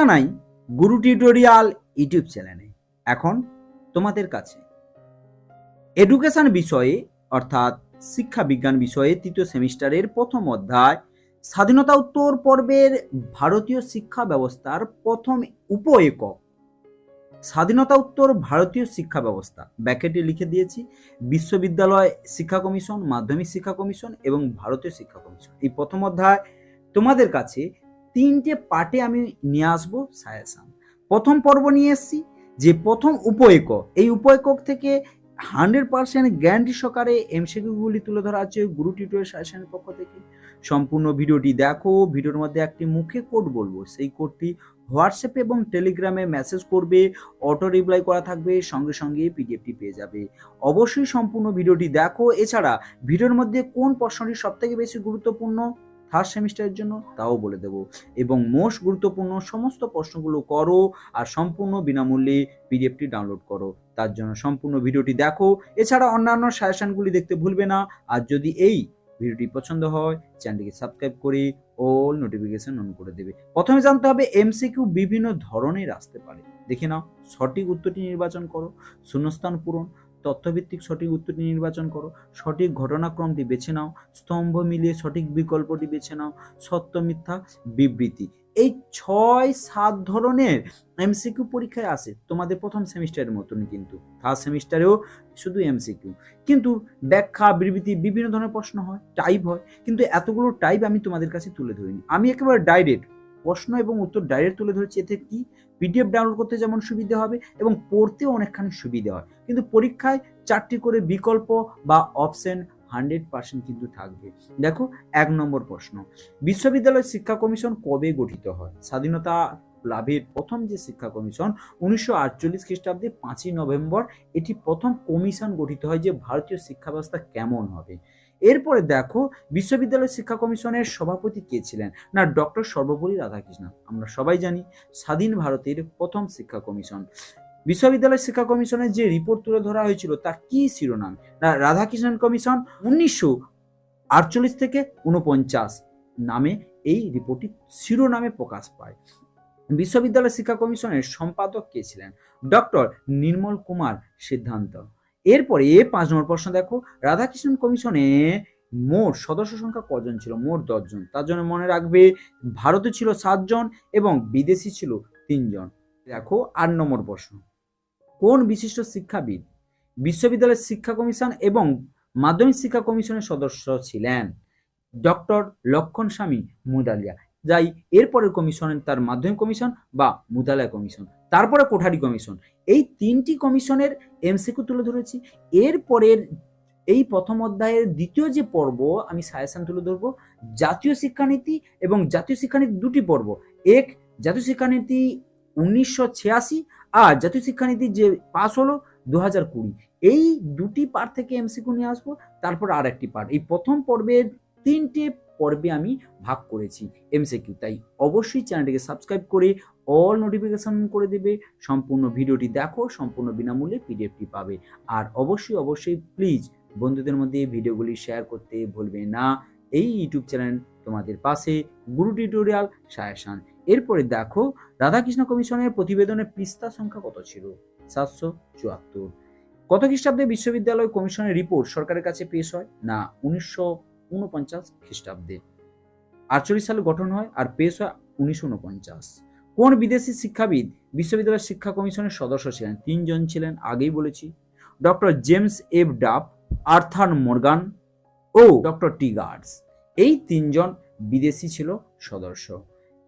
জানাই গুরু tutorial YouTube চ্যানেলে। এখন তোমাদের কাছে। এডুকেশন বিষয়ে, অর্থাৎ শিক্ষা বিজ্ঞান বিষয়ে তৃতীয় সেমিস্টারের প্রথম অধ্যায়, স্বাধীনতা উত্তর পর্বের ভারতীয় শিক্ষা ব্যবস্থার প্রথম উপ একক স্বাধীনতা উত্তর ভারতীয় শিক্ষা ব্যবস্থা, ব্যাকেটে লিখে দিয়েছি, বিশ্ববিদ্যালয় শিক্ষা কমিশন, মাধ্যমিক শিক্ষা কমিশন এবং ভারতীয় শিক্ষা কমিশন। এই প্রথম অধ্যায় তোমাদের কাছে তিনটে পার্টে আমি নিয়ে আসব সায়াসান। প্রথম পর্ব নিয়ে এসেছি, যে প্রথম উপ এই উপ একক থেকে হান্ড্রেড পার্সেন্ট গ্যারান্টি সহকারে এমসিকিউগুলি তুলে ধরা আছে গুরু টিউটোরিয়াল সাজেশনের পক্ষ থেকে। সম্পূর্ণ ভিডিওটি দেখো, ভিডিওর মধ্যে একটি মুখে কোড বলব, সেই কোডটি হোয়াটসঅ্যাপে এবং টেলিগ্রামে মেসেজ করবে, অটো রিপ্লাই করা থাকবে, সঙ্গে সঙ্গে পিডিএফটি পেয়ে যাবে। অবশ্যই সম্পূর্ণ ভিডিওটি দেখো। এছাড়া ভিডিওর মধ্যে কোন প্রশ্নটি সবথেকে বেশি গুরুত্বপূর্ণ? থার্ড সেমিস্টারের জন্য তাও বলে দেব। এবং মোস্ট গুরুত্বপূর্ণ সমস্ত প্রশ্নগুলো করো আর সম্পূর্ণ বিনামূল্যে পিডিএফটি ডাউনলোড করো। তার জন্য সম্পূর্ণ ভিডিওটি দেখো। এছাড়া অন্যান্য সাজেশনগুলি দেখতে ভুলবে না। আর যদি এই ভিডিওটি পছন্দ হয় চ্যানেলটিকে সাবস্ক্রাইব করে অল নোটিফিকেশন অন করে দেবে। প্রথমে জানতে হবে এমসিকিউ বিভিন্ন ধরনের আসতে পারে। দেখে নাও, সঠিক উত্তরটি নির্বাচন করো। শূন্যস্থান পূরণ তথ্যভিত্তিক সঠিক উত্তরটি নির্বাচন করো। সঠিক ঘটনাক্রমটি বেছে নাও। স্তম্ভ মিলিয়ে সঠিক বিকল্পটি বেছে নাও। সত্য, মিথ্যা, বিবৃতি। এই ছয় সাত ধরনের এমসিকিউ পরীক্ষায় আসে তোমাদের প্রথম সেমিস্টারের মতন কিন্তু। থার্ড সেমিস্টারেও শুধু এমসিকিউ কিন্তু ব্যাখ্যা, বিবৃতি বিভিন্ন ধরনের প্রশ্ন হয় টাইপ হয়। কিন্তু এতগুলো টাইপ আমি তোমাদের কাছে তুলে ধরিনি। আমি একেবারে ডাইরেক্ট প্রশ্ন এবং উত্তর ডাইরেক্ট তুলে ধরেছি। এতে কি? পিডিএফ ডাউনলোড করতে যেমন সুবিধা হবে এবং পড়তেও অনেকখানি সুবিধা হয়। কিন্তু পরীক্ষায় চারটি করে বিকল্প বা অপশন হান্ড্রেড পার্সেন্ট কিন্তু থাকবে। দেখো, এক নম্বর প্রশ্ন। বিশ্ববিদ্যালয় শিক্ষা কমিশন কবে গঠিত হয়? স্বাধীনতা লাভের প্রথম যে শিক্ষা কমিশন উনিশশো আটচল্লিশ খ্রিস্টাব্দে পাঁচই নভেম্বর এটি প্রথম কমিশন গঠিত হয় যে ভারতীয় শিক্ষা ব্যবস্থা কেমন হবে। এরপরে দেখো, বিশ্ববিদ্যালয় শিক্ষা কমিশনের সভাপতি কে ছিলেন? না, ডক্টর সর্বপল্লী রাধাকৃষ্ণন আমরা সবাই জানি, স্বাধীন ভারতের প্রথম শিক্ষা কমিশন। বিশ্ববিদ্যালয় শিক্ষা কমিশনের যে রিপোর্ট তুলে ধরা হয়েছিল, তার কি শিরোনাম? না, রাধাকৃষ্ণন কমিশন উনিশশো আটচল্লিশ থেকে উনপঞ্চাশ নামে এই রিপোর্টটি শিরোনামে প্রকাশ পায়। বিশ্ববিদ্যালয় শিক্ষা কমিশনের সম্পাদক কে ছিলেন? ডক্টর নির্মল কুমার সিদ্ধান্ত। এরপরে পাঁচ নম্বর প্রশ্ন দেখো রাধাকৃষ্ণন কমিশনে মোট সদস্য সংখ্যা কজন ছিল? মোট দশজন তার জন্য মনে রাখবে, ভারতে ছিল সাতজন এবং বিদেশি ছিল তিনজন দেখো, আট নম্বর প্রশ্ন। কোন বিশিষ্ট শিক্ষাবিদ বিশ্ববিদ্যালয়ের শিক্ষা কমিশন এবং মাধ্যমিক শিক্ষা কমিশনের সদস্য ছিলেন? ডক্টর লক্ষণ স্বামী মুদালিয়া। যাই, এরপরের কমিশন তার মাধ্যমিক কমিশন বা মুদালয় কমিশন, তারপরে কোঠারি কমিশন। এই তিনটি কমিশনের এমসিকিউ তুলে ধরেছি। এরপরের এই প্রথম অধ্যায়ের দ্বিতীয় যে পর্ব, আমি সাজেশন তুলে ধরবো, জাতীয় শিক্ষানীতি এবং জাতীয় শিক্ষানীতি দুটি পর্ব। এক, জাতীয় শিক্ষানীতি উনিশশো ছিয়াশি আর জাতীয় শিক্ষানীতি যে পাস হলো দু হাজার কুড়ি। এই দুটি পার্ট থেকে এমসিকিউ নিয়ে আসব, তারপর আর একটি পার্ট এই প্রথম পর্বের তিনটে পর্বে আমি ভাগ করেছি এমসিকিউ তাই অবশ্যই চ্যানেলটিকে সাবস্ক্রাইব করে অল নোটিফিকেশন করে দেবে, সম্পূর্ণ ভিডিওটি দেখো, সম্পূর্ণ বিনামূল্যে পিডিএফটি পাবে। আর অবশ্যই অবশ্যই প্লিজ বন্ধুদের মধ্যে ভিডিওগুলি শেয়ার করতে ভুলবে না। এই ইউটিউব চ্যানেল তোমাদের পাশে গুরু টিউটোরিয়াল সায়াসান এরপরে দেখো, রাধাকৃষ্ণ কমিশনের প্রতিবেদনের পৃষ্ঠা সংখ্যা কত ছিল? সাতশো চুয়াত্তর। কত খ্রিস্টাব্দে বিশ্ববিদ্যালয় কমিশনের রিপোর্ট সরকারের কাছে পেশ হয়? না, উনিশশো উনপঞ্চাশ খ্রিস্টাব্দে। আটচল্লিশ সালে গঠন হয় আর পেশ হয় উনিশশো উনপঞ্চাশ। কোন বিদেশি শিক্ষাবিদ বিশ্ববিদ্যালয় শিক্ষা কমিশনের সদস্য ছিলেন? তিনজন ছিলেন, আগেই বলেছি। Doctor James F Duff, Arthur Morgan ও ডক্টর টি গার্ডস এই তিনজন বিদেশি ছিল সদস্য।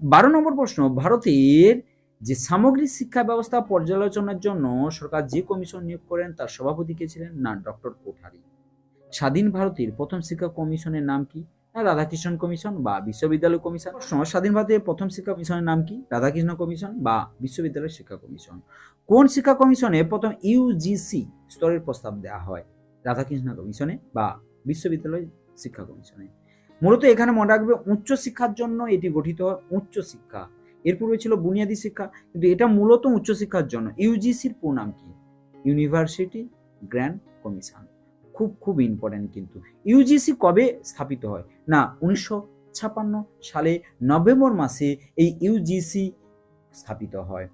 বারো নম্বর প্রশ্ন, ভারতের যে সামগ্রিক শিক্ষা ব্যবস্থা পর্যালোচনার জন্য সরকার যে কমিশন নিয়োগ করেন, তার সভাপতি কে ছিলেন? না, ডক্টর কোঠারি। স্বাধীন ভারতের প্রথম শিক্ষা কমিশনের নাম কি? না, রাধাকৃষ্ণন কমিশন বা বিশ্ববিদ্যালয় কমিশন? স্বাধীন ভারতের প্রথম শিক্ষা কমিশনের নাম কি? রাধাকৃষ্ণ কমিশন বা বিশ্ববিদ্যালয় শিক্ষা কমিশন? কোন শিক্ষা কমিশনে প্রথম ইউজিসি স্তরের প্রস্তাব দেওয়া হয়? রাধাকৃষ্ণ কমিশনে বা বিশ্ববিদ্যালয় শিক্ষা কমিশনে? মূলত এখানে মনে রাখবে উচ্চ শিক্ষার জন্য এটি গঠিত হয় উচ্চ শিক্ষা। এর পূর্বে ছিল বুনিয়াদী শিক্ষা, কিন্তু এটা মূলত উচ্চ শিক্ষার জন্য। ইউজিসির পুনাম কি? University grand commission. খুব খুব ইম্পর্টেন্ট কিন্তু। ইউজিসি কবে স্থাপিত হয়? না, উনিশশো ছাপান্ন সালে নভেম্বর মাসে এই ইউজিসি স্থাপিত হয়।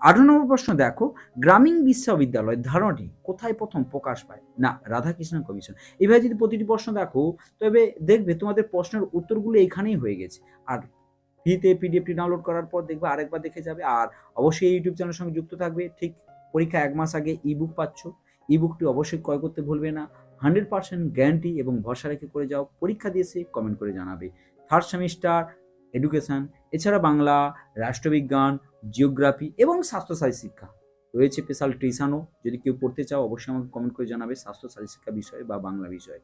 আঠারো নম্বর প্রশ্ন দেখো, গ্রামীণ বিশ্ববিদ্যালয় ধারণাটি কোথায় প্রথম প্রকাশ পায়? না, রাধাকৃষ্ণ কমিশন। এভাবে যদি প্রতিটি প্রশ্ন দেখো, তবে দেখবে তোমাদের প্রশ্নের উত্তরগুলো এখানেই হয়ে গেছে। আর ফ্রিতে পিডিএফটি ডাউনলোড করার পর দেখবে আরেকবার দেখে যাবে। আর অবশ্যই ইউটিউব চ্যানেলের সঙ্গে যুক্ত থাকবে। ঠিক পরীক্ষা এক মাস আগে ইবুক পাচ্ছ। ইবুকটি অবশ্যই ক্রয় করতে ভুলবে না। হান্ড্রেড পার্সেন্ট গ্যারান্টি এবং ভরসা রেখে করে যাও। পরীক্ষা দিয়ে দিয়েছে কমেন্ট করে জানাবে। থার্ড সেমিস্টার এডুকেশন এছাড়া বাংলা, রাষ্ট্রবিজ্ঞান জিওগ্রাফি এবং স্বাস্থ্যসারী শিক্ষা। রয়েছে স্পেশাল টিউশনও যদি কেউ পড়তে চাও, অবশ্যই আমাকে কমেন্ট করে জানাবে স্বাস্থ্যসারী শিক্ষা বিষয়ে বা বাংলা বিষয়ে।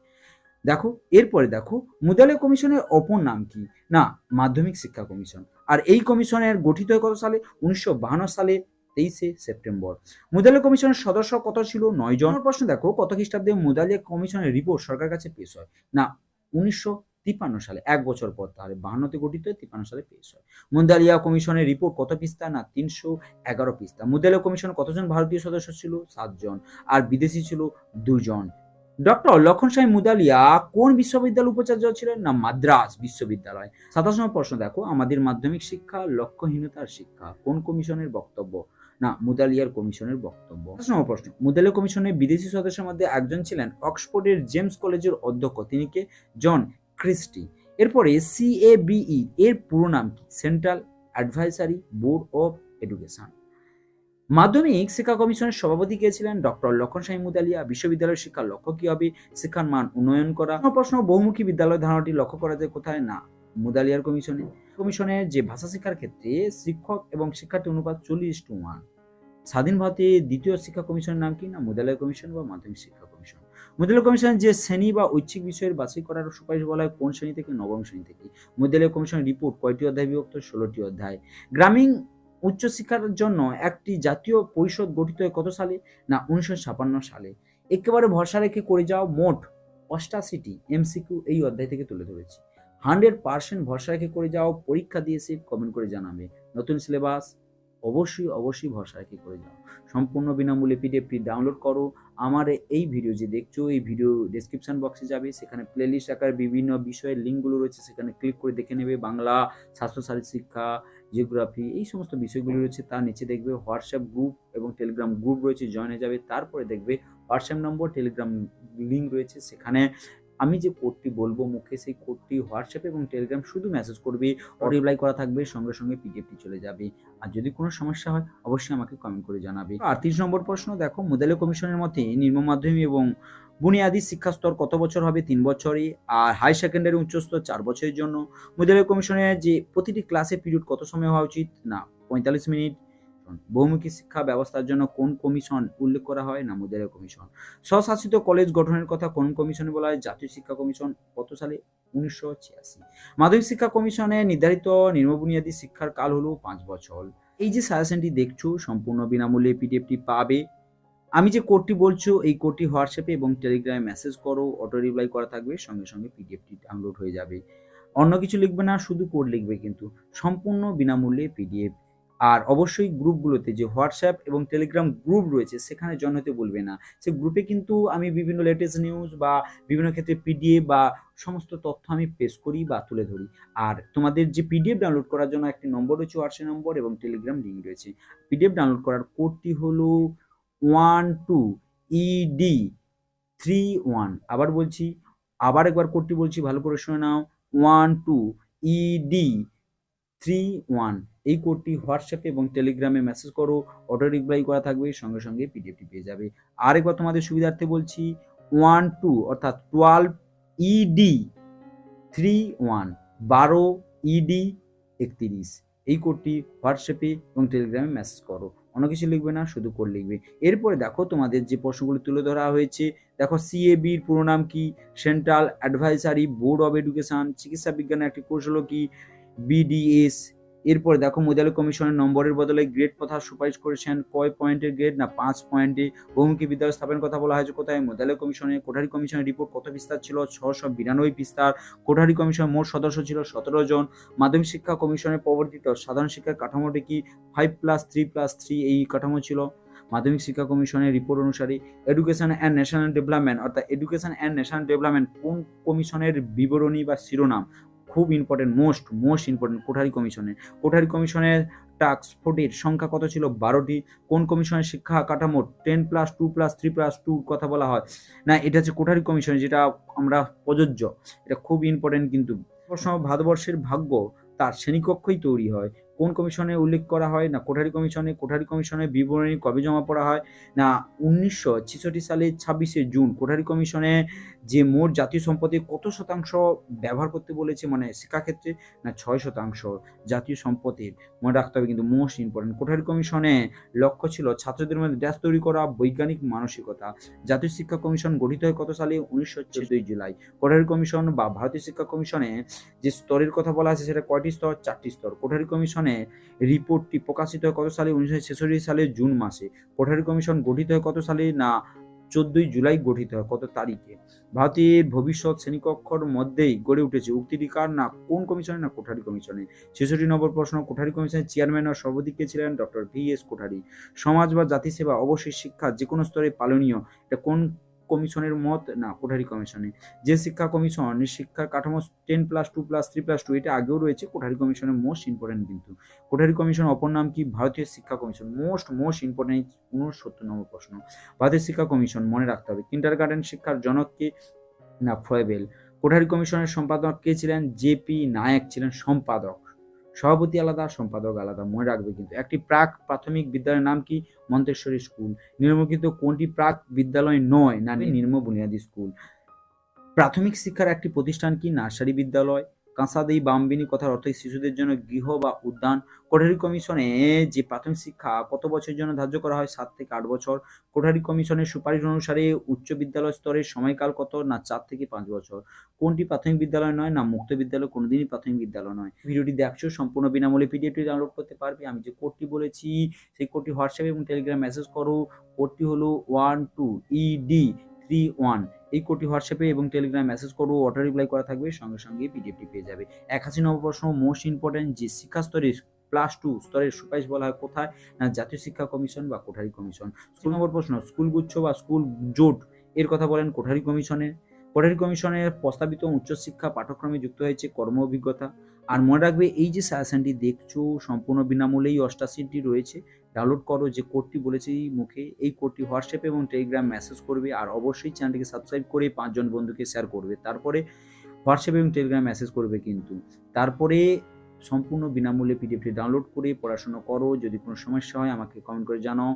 দেখো, এরপরে দেখো মুদালিয়া কমিশনের অপর নাম কি? না, মাধ্যমিক শিক্ষা কমিশন। আর এই কমিশনের গঠিত হয় কত সালে? উনিশশো সালে তেইশে সেপ্টেম্বর। মুদালিয়া কমিশনের সদস্য কত ছিল? নয় জন। প্রশ্ন, দেখো, কত খ্রিস্টাব্দে মুদালিয়া কমিশনের রিপোর্ট সরকার কাছে পেশ হয়? না, উনিশশো তিপ্পান্ন সালে, এক বছর পর, তাহলে বাহান্নতে গঠিত, তিপ্পান্ন সালে পেশ হয়। মুদালিয়া কমিশনের রিপোর্ট কত পিস্তা না, তিনশো এগারো পিস্তা মুদালিয়া কমিশন কতজন ভারতীয় সদস্য ছিল? সাতজন। আর বিদেশি ছিল? দুজন। ডক্টর লক্ষণ সাহেব মুদালিয়া কোন বিশ্ববিদ্যালয় উপাচার্য ছিলেন? না মাদ্রাস বিশ্ববিদ্যালয়। সাতাশ প্রশ্ন, দেখো, আমাদের মাধ্যমিক শিক্ষা, লক্ষ্যহীনতার শিক্ষা, কোন কমিশনের বক্তব্য? না, মুদালিয়ার কমিশনের বক্তব্য। প্রশ্ন মুদালিয়া কমিশনের বিদেশি সদস্যের মধ্যে একজন ছিলেন অক্সফোর্ডের জেমস কলেজের অধ্যক্ষ, তিনি কে? জন ক্রিস্টি। এরপরে সিএবিই এর পুরো নাম কি? Central advisory board of education. মাধ্যমিক শিক্ষা কমিশনের সভাপতি কে ছিলেন? ডক্টর লক্ষণ সাহি মুদালিয়া বিশ্ববিদ্যালয়ের শিক্ষার লক্ষ্য কি হবে? শিক্ষার মান উন্নয়ন করা। প্রশ্ন, বহুমুখী বিদ্যালয় ধারণাটি লক্ষ্য করা যায় কোথায়? না মুদালিয়ার কমিশনে। কমিশনের যে ভাষা শিক্ষার ক্ষেত্রে শিক্ষক এবং শিক্ষার্থী অনুপাত চল্লিশ টু ওয়ান। স্বাধীন ভারতে দ্বিতীয় শিক্ষা কমিশনের নাম কি না? মুদালিয়া কমিশন বা মাধ্যমিক শিক্ষা কমিশন? মুদালিয়া কমিশন যে শ্রেণি বা ঐচ্ছিক বিষয়ের বাছাই করার সুপারিশ বলা হয়, কোন শ্রেণি থেকে? নবম শ্রেণি থেকে। মুদালিয়া কমিশনের রিপোর্ট কয়টি অধ্যায় বিভক্ত? ষোলোটি অধ্যায়। গ্রামীণ উচ্চশিক্ষার জন্য একটি জাতীয় পরিষদ গঠিত হয় কত সালে? না, উনিশশো ছাপান্ন সালে। একেবারে ভরসা রেখে করে যাও মোট অষ্টাশিটি এমসিকিউ এই অধ্যায় থেকে তুলে ধরেছি। হান্ড্রেড পার্সেন্ট ভরসা রেখে করে যাও, পরীক্ষা দিয়েছে কমেন্ট করে জানাবে। নতুন সিলেবাস অবশ্যই অবশ্যই ভরসা রেখে করে যাও। সম্পূর্ণ বিনামূল্যে পিডিএফটি ডাউনলোড করো। আমার এই ভিডিও যে দেখছ, এই ভিডিও ডেসক্রিপশন বক্সে যাবে। সেখানে প্লেলিস্ট আকারে বিভিন্ন বিষয়ের লিঙ্কগুলো রয়েছে, সেখানে ক্লিক করে দেখে নেবে। বাংলা, স্বাস্থ্যসারী শিক্ষা জিওগ্রাফি এই সমস্ত বিষয়গুলি রয়েছে তার নিচে দেখবে। হোয়াটসঅ্যাপ গ্রুপ এবং টেলিগ্রাম গ্রুপ রয়েছে জয়েন হয়ে যাবে। তারপরে দেখবে হোয়াটসঅ্যাপ নম্বর টেলিগ্রাম লিঙ্ক রয়েছে। সেখানে আমি যে কোডটি বলব মুখে সেই কোডটি হোয়াটসঅ্যাপ এবং টেলিগ্রাম শুধু মেসেজ করবে রিপ্লাই করা থাকবে, সঙ্গে সঙ্গে পিডিএফটি চলে যাবে। আর যদি কোনো সমস্যা হয়, অবশ্যই আমাকে কমেন্ট করে জানাবে। আর তিরিশ নম্বর প্রশ্ন, দেখো মুদালিয়া কমিশনের মতে নিম্ন মাধ্যমিক এবং বুনিয়াদি শিক্ষা স্তর কত বছর হবে? তিন বছরই। আর হাই সেকেন্ডারি উচ্চস্তর চার বছরের জন্য। মুদালিয়া কমিশনের যে প্রতিটি ক্লাসে পিরিয়ড কত সময় হওয়া উচিত? না, পঁয়তাল্লিশ মিনিট। বহুমুখী শিক্ষা ব্যবস্থার জন্য কোন কমিশন উল্লেখ করা হয়? না মুদালিয়া কমিশন। স্বশাসিত কলেজ গঠনের কথা কোন কমিশনে বলা হয়? জাতীয় শিক্ষা কমিশন কত সালে? উনিশশো ছিয়াশি। মাধ্যমিক শিক্ষা কমিশনে নির্ধারিত নিম্নবুনিয়াদী শিক্ষার কাল হলো পাঁচ বছর। এই যে সাজেশনটি দেখছ, সম্পূর্ণ বিনামূল্যে পিডিএফটি পাবে। আমি যে কোডটি বলছো, এই কোডটি হোয়াটসঅ্যাপে এবং টেলিগ্রামে মেসেজ করো অটো রিপ্লাই করা থাকবে, সঙ্গে সঙ্গে পিডিএফটি ডাউনলোড হয়ে যাবে। অন্য কিছু লিখবে না, শুধু কোড লিখবে কিন্তু। সম্পূর্ণ বিনামূল্যে পিডিএফ আর অবশ্যই গ্রুপগুলোতে যে হোয়াটসঅ্যাপ এবং টেলিগ্রাম গ্রুপ রয়েছে, সেখানে জয়েন হতে বলবে না। সে গ্রুপে কিন্তু আমি বিভিন্ন লেটেস্ট নিউজ বা বিভিন্ন ক্ষেত্রে পিডিএফ বা সমস্ত তথ্য আমি পেশ করি বা তুলে ধরি। আর তোমাদের যে পিডিএফ ডাউনলোড করার জন্য একটি নম্বর রয়েছে হোয়াটসঅ্যাপ নম্বর এবং টেলিগ্রাম লিঙ্ক রয়েছে। পিডিএফ ডাউনলোড করার কোডটি হলো one two ED three one আবার বলছি, আবার একবার কোডটি বলছি, ভালো করে শুনে নাও। One two ED three one এই কোডটি হোয়াটসঅ্যাপে এবং টেলিগ্রামে মেসেজ করো অটো রিপ্লাই করা থাকবে, সঙ্গে সঙ্গে পিডিএফটি পেয়ে যাবে। আরেকবার তোমাদের সুবিধার্থে বলছি ওয়ান টু অর্থাৎ টুয়েলভ ইডি থ্রি ওয়ান বারো ইডি একত্রিশ। এই কোডটি হোয়াটসঅ্যাপে এবং টেলিগ্রামে মেসেজ করো। অন্য কিছু লিখবে না, শুধু কোড লিখবে। এরপরে দেখো তোমাদের যে প্রশ্নগুলো তুলে ধরা হয়েছে, দেখো সিএবির পুরো নাম কি? Central advisory board of education চিকিৎসা বিজ্ঞানের একটি কৌশল কি? বিডিএস এরপরে দেখো মুদালিয়া কমিশনের নম্বরের বদলে গ্রেড কথা সুপারিশ করেছেন। কয় পয়েন্টের গ্রেড না, পাঁচ পয়েন্টে বহুমুখী বিদ্যালয় স্থাপনের কথা বলা হয়েছে কোথায়? মুদালিয়া কমিশনে কোঠারি কমিশনের রিপোর্ট কত বিস্তার ছিল? ছশো বিরানব্বই বিস্তার। কোঠারি কমিশনের মোট সদস্য ছিল সতেরো জন। মাধ্যমিক শিক্ষা কমিশনের প্রবর্তিত সাধারণ শিক্ষার কাঠামোটি কি five plus three plus three এই কাঠামো ছিল। মাধ্যমিক শিক্ষা কমিশনের রিপোর্ট অনুসারে এডুকেশন অ্যান্ড ন্যাশনাল ডেভেলপমেন্ট অর্থাৎ এডুকেশন অ্যান্ড ন্যাশনাল ডেভেলপমেন্ট কোন কমিশনের বিবরণী বা শিরোনাম? খুব important most most important Kothari কমিশনের। কোঠারি কমিশনের টাস্কফোর্ডের সংখ্যা কত ছিল? বারোটি। কোন কমিশনের শিক্ষা কাঠামো? Ten plus two plus three plus two কথা বলা হয়। না, এটা হচ্ছে কোঠারি কমিশন, যেটা আমরা প্রযোজ্য। এটা খুব ইম্পর্টেন্ট কিন্তু। ভারতবর্ষের ভাগ্য তার শ্রেণীকক্ষই তৈরি হয়। কোন কমিশনে উল্লেখ করা হয়, না কোঠারি কমিশনে, কোঠারি কমিশনের বিবরণী কবে জমা পড়া হয়, না উনিশশো ছেষট্টি সালের ছাব্বিশে জুন কোঠারি কমিশনে যে মোট জাতীয় সম্পদের কত শতাংশ ব্যবহার করতে বলেছে মানে শিক্ষাক্ষেত্রে, না ছয় শতাংশ জাতীয় সম্পদের, মনে রাখতে হবে কিন্তু মোস্ট ইম্পর্টেন্ট কোঠারি কমিশনে লক্ষ্য ছিল ছাত্রদের মধ্যে দেশ তৈরি করা, বৈজ্ঞানিক মানসিকতা, জাতীয় শিক্ষা কমিশন গঠিত হয় কত সালে, উনিশশো জুলাই, কোঠারি কমিশন বা ভারতীয় শিক্ষা কমিশনে যে স্তরের কথা বলা আছে সেটা কয়টি স্তর, চারটি স্তর, কোঠারি কমিশনে রিপোর্টটি প্রকাশিত হয় কত সালে? উনিশশো ছেষট্টি সালের জুন মাসে। কোঠারি কমিশন গঠিত হয় কত সালে না চোদ্দই জুলাই গঠিত হয় কত তারিখে? ভারতের ভবিষ্যৎ শ্রেণীকক্ষর মধ্যেই গড়ে উঠেছে উক্তিটি কার না কোন কমিশনে না কোঠারি কমিশনে ছেষট্টি নম্বর প্রশ্ন, কোঠারি কমিশনের চেয়ারম্যান ও সর্বাধিক কে ছিলেন? Doctor V S Kothari. সমাজ বা জাতি সেবা অবশ্যই শিক্ষা যে কোনো স্তরে পালনীয়। এটা কোন কমিশনের মত? না, কোঠারি কমিশনে। যে শিক্ষা কমিশন শিক্ষার কাঠামো ten plus two plus three plus two এটা আগেও রয়েছে, কোঠারি কমিশনের মোস্ট ইম্পর্টেন্ট কিন্তু। কোঠারি কমিশন অপর নাম কি? ভারতীয় শিক্ষা কমিশন। মোস্ট মোস্ট ইম্পর্টেন্ট উনসত্তর নম্বর প্রশ্ন। ভারতীয় শিক্ষা কমিশন, মনে রাখতে হবে কিন্ডার গার্ডেন শিক্ষার জনককে না, ফয়েবেল। কোঠারি কমিশনের সম্পাদক কে ছিলেন? জেপি নায়ক ছিলেন, সম্পাদক। সভাপতি আলাদা, সম্পাদক আলাদা, মনে রাখবে কিন্তু। একটি প্রাক প্রাথমিক বিদ্যালয়ের নাম কি? Montessori school. নিম্নলিখিত কোনটি প্রাক বিদ্যালয় নয়? না নির্ম বুনিয়াদী স্কুল। প্রাথমিক শিক্ষার একটি প্রতিষ্ঠান কি? নার্সারি বিদ্যালয়। কাঁসাদেই বামবিনী কথার অর্থ শিশুদের জন্য গৃহ বা উদ্যান। কোঠারি কমিশনে যে প্রাথমিক শিক্ষা কত বছরের জন্য ধার্য করা হয়, সাত থেকে আট বছর। কোঠারি কমিশনের সুপারিশ অনুসারে উচ্চ বিদ্যালয় স্তরের সময়কাল কত, না চার থেকে পাঁচ বছর? কোনটি প্রাথমিক বিদ্যালয় নয়, না মুক্ত বিদ্যালয় কোনোদিনই প্রাথমিক বিদ্যালয় নয়? ভিডিওটি দেখছ, সম্পূর্ণ বিনামূল্যে পিডিএফটি ডাউনলোড করতে পারবে। আমি যে কোডটি বলেছি, সেই কোডটি হোয়াটসঅ্যাপ এবং টেলিগ্রাম মেসেজ করো। কোডটি হলো one two ED three one. এই কোডটি হোয়াটসঅ্যাপে এবং টেলিগ্রাম মেসেজ করো অটো রিপ্লাই করা থাকবে, সঙ্গে সঙ্গে পিডিএফটি পেয়ে যাবে। একাশি নম্বর প্রশ্ন মোস্ট ইম্পর্টেন্ট যে শিক্ষা স্তরে প্লাস টু স্তরের সুপারিশ বলা হয় কোথায়? না, জাতীয় শিক্ষা কমিশন বা কোঠারি কমিশন। স্কুল নম্বর প্রশ্ন স্কুল গুচ্ছ বা স্কুল জোট, এর কথা বলেন কোঠারি কমিশনের। কোঠারি কমিশনের প্রস্তাবিত উচ্চশিক্ষা পাঠ্যক্রমে যুক্ত হয়েছে কর্ম অভিজ্ঞতা। আর মনে রাখবে, এই যে সাজেশনটি দেখছ, সম্পূর্ণ বিনামূল্যেই অষ্টাশিটি রয়েছে। ডাউনলোড করো, যে কোডটি বলেছি মুখে, এই কোডটি হোয়াটসঅ্যাপে এবং টেলিগ্রাম মেসেজ করবে। আর অবশ্যই চ্যানেলটিকে সাবস্ক্রাইব করে পাঁচজন বন্ধুকে শেয়ার করবে। তারপরে হোয়াটসঅ্যাপে এবং টেলিগ্রাম মেসেজ করবে কিন্তু। তারপরে সম্পূর্ণ বিনামূল্যে পিডিএফটি ডাউনলোড করে পড়াশোনা করো। যদি কোনো সমস্যা হয়, আমাকে কমেন্ট করে জানাও।